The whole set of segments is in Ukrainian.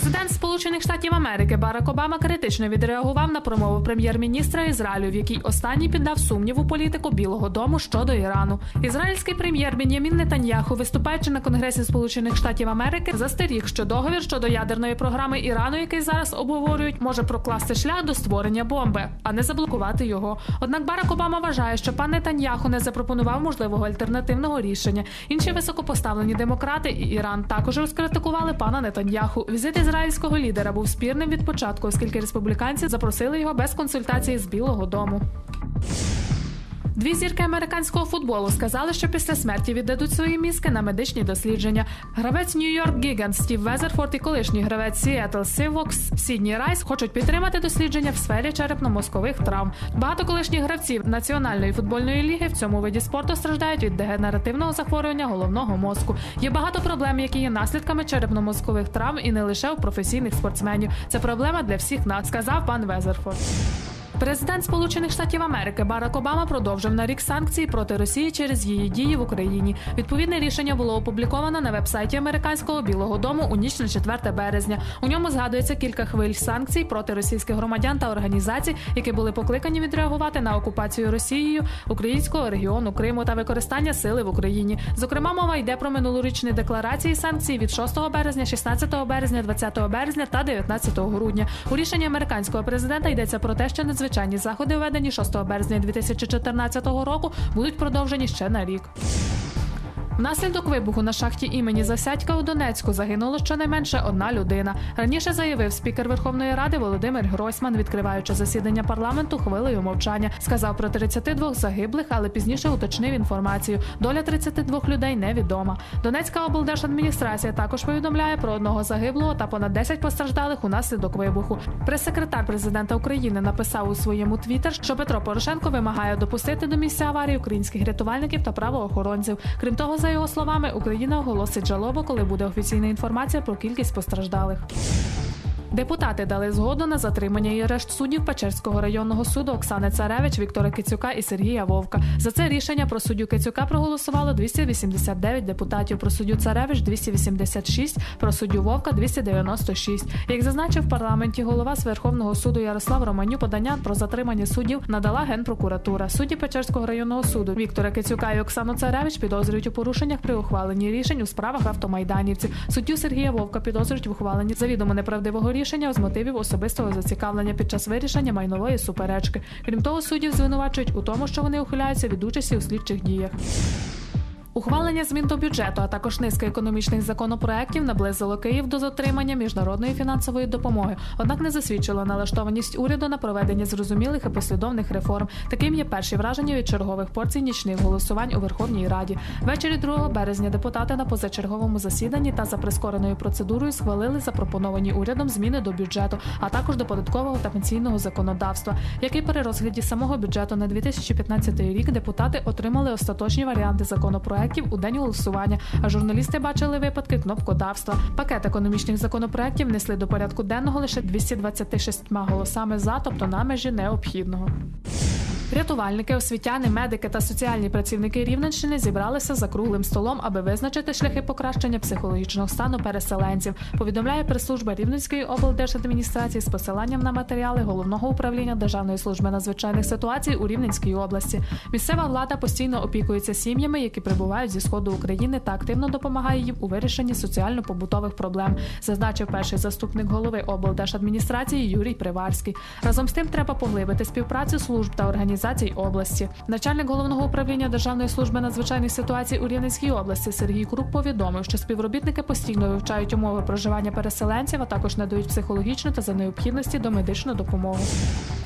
Президент Сполучених Штатів Америки Барак Обама критично відреагував на промову прем'єр-міністра Ізраїлю, в якій останній піддав сумніву політику Білого Дому щодо Ірану. Ізраїльський прем'єр Бен'ямін Нетаньяху, виступаючи на Конгресі Сполучених Штатів Америки, застеріг, що договір щодо ядерної програми Ірану, який зараз обговорюють, може прокласти шлях до створення бомби, а не заблокувати його. Однак Барак Обама вважає, що пан Нетаньяху не запропонував можливого альтернативного рішення. Інші високопоставлені демократи і Іран також розкритикували пана Нетаньяху. Візит ізраїльського лідера був спірним від початку, оскільки республіканці запросили його без консультації з Білого Дому. Дві зірки американського футболу сказали, що після смерті віддадуть свої мізки на медичні дослідження. Гравець Нью-Йорк Гігант Стів Везерфорд і колишній гравець Сіетл Сівокс Сідні Райс хочуть підтримати дослідження в сфері черепно-мозкових травм. Багато колишніх гравців національної футбольної ліги в цьому виді спорту страждають від дегенеративного захворювання головного мозку. Є багато проблем, які є наслідками черепно-мозкових травм, і не лише у професійних спортсменів. Це проблема для всіх нас, сказав пан Везерфорд. Президент Сполучених Штатів Америки Барак Обама продовжив на рік санкції проти Росії через її дії в Україні. Відповідне рішення було опубліковано на вебсайті американського Білого Дому у ніч на 4 березня. У ньому згадується кілька хвиль санкцій проти російських громадян та організацій, які були покликані відреагувати на окупацію Росією українського регіону Криму та використання сили в Україні. Зокрема, мова йде про минулорічні декларації санкцій від 6 березня, 16 березня, 20 березня та 19 грудня. У рішенні американського президента йдеться про те, що надзвичайні заходи, введені 6 березня 2014 року, будуть продовжені ще на рік. Внаслідок вибуху на шахті імені Засядька у Донецьку загинуло щонайменше одна людина. Раніше заявив спікер Верховної Ради Володимир Гройсман, відкриваючи засідання парламенту хвилею мовчання. Сказав про 32 загиблих, але пізніше уточнив інформацію. Доля 32 людей невідома. Донецька облдержадміністрація також повідомляє про одного загиблого та понад 10 постраждалих унаслідок вибуху. Прес-секретар президента України написав у своєму твіттер, що Петро Порошенко вимагає допустити до місця аварії українських рятувальників та правоохоронців. Крім того, його словами, Україна оголосить жалобу, коли буде офіційна інформація про кількість постраждалих. Депутати дали згоду на затримання і арешт суддів Печерського районного суду Оксани Царевич, Віктора Кицюка і Сергія Вовка. За це рішення про суддю Кицюка проголосувало 289 депутатів, про суддю Царевич 286, про суддю Вовка 296. Як зазначив в парламенті голова Верховного суду Ярослав Романю, подання про затримання суддів надала генпрокуратура. Судді Печерського районного суду Віктора Кицюка і Оксану Царевич підозрюють у порушеннях при ухваленні рішень у справах автомайданівців. Суддю Сергія Вовка підозрюють в ухваленні завідомо неправдивого рішення з мотивів особистого зацікавлення під час вирішення майнової суперечки. Крім того, суддів звинувачують у тому, що вони ухиляються від участі у слідчих діях. Ухвалення змін до бюджету, а також низка економічних законопроєктів наблизило Київ до затримання міжнародної фінансової допомоги, однак не засвідчило налаштованість уряду на проведення зрозумілих і послідовних реформ. Таким є перші враження від чергових порцій нічних голосувань у Верховній Раді. Ввечері 2 березня депутати на позачерговому засіданні та за прискореною процедурою схвалили запропоновані урядом зміни до бюджету, а також до податкового та пенсійного законодавства. Як і при розгляді самого бюджету на 2015 рік депутати отримали остаточні варіанти законопроектів у день голосування. А журналісти бачили випадки кнопкодавства. Пакет економічних законопроектів внесли до порядку денного лише 226 голосами за, тобто на межі необхідного. Рятувальники, освітяни, медики та соціальні працівники Рівненщини зібралися за круглим столом, аби визначити шляхи покращення психологічного стану переселенців. Повідомляє прес-служба Рівненської облдержадміністрації з посиланням на матеріали головного управління Державної служби надзвичайних ситуацій у Рівненській області. Місцева влада постійно опікується сім'ями, які прибувають зі сходу України та активно допомагає їм у вирішенні соціально-побутових проблем, зазначив перший заступник голови облдержадміністрації Юрій Приварський. Разом з тим треба поглибити співпрацю служб та організацій області. Начальник головного управління Державної служби надзвичайних ситуацій у Рівненській області Сергій Крук повідомив, що співробітники постійно вивчають умови проживання переселенців, а також надають психологічну та за необхідності домедичну допомогу.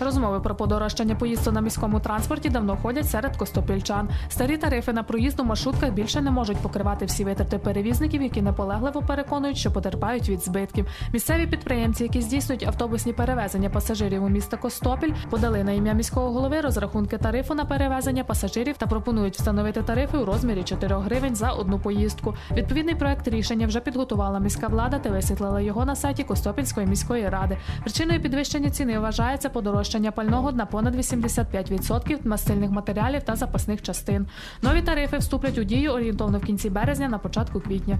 Розмови про подорожчання поїзду на міському транспорті давно ходять серед костопільчан. Старі тарифи на проїзд у маршрутках більше не можуть покривати всі витрати перевізників, які наполегливо переконують, що потерпають від збитків. Місцеві підприємці, які здійснюють автобусні перевезення пасажирів у місто Костопіль, подали на ім'я міського голови розрахунки тарифу на перевезення пасажирів та пропонують встановити тарифи у розмірі 4 гривень за одну поїздку. Відповідний проект рішення вже підготувала міська влада та висвітлила його на сайті Костопільської міської ради. Причиною підвищення ціни вважається подорожчання пального на понад 85% мастильних матеріалів та запасних частин. Нові тарифи вступлять у дію орієнтовно в кінці березня на початку квітня.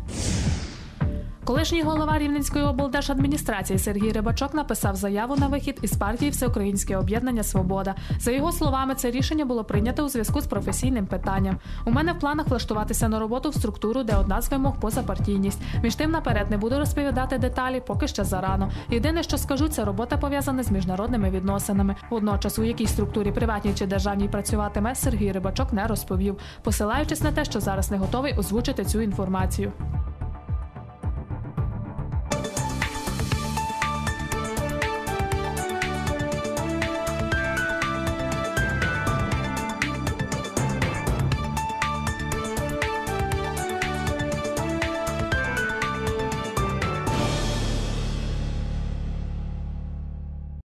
Колишній голова Рівненської облдержадміністрації Сергій Рибачок написав заяву на вихід із партії Всеукраїнське об'єднання Свобода. За його словами, це рішення було прийнято у зв'язку з професійним питанням. У мене в планах влаштуватися на роботу в структуру, де одна з вимог позапартійність. Між тим наперед не буду розповідати деталі, поки ще зарано. Єдине, що скажу, це робота пов'язана з міжнародними відносинами. Водночас, у якій структурі приватній чи державній працюватиме, Сергій Рибачок не розповів, посилаючись на те, що зараз не готовий озвучити цю інформацію.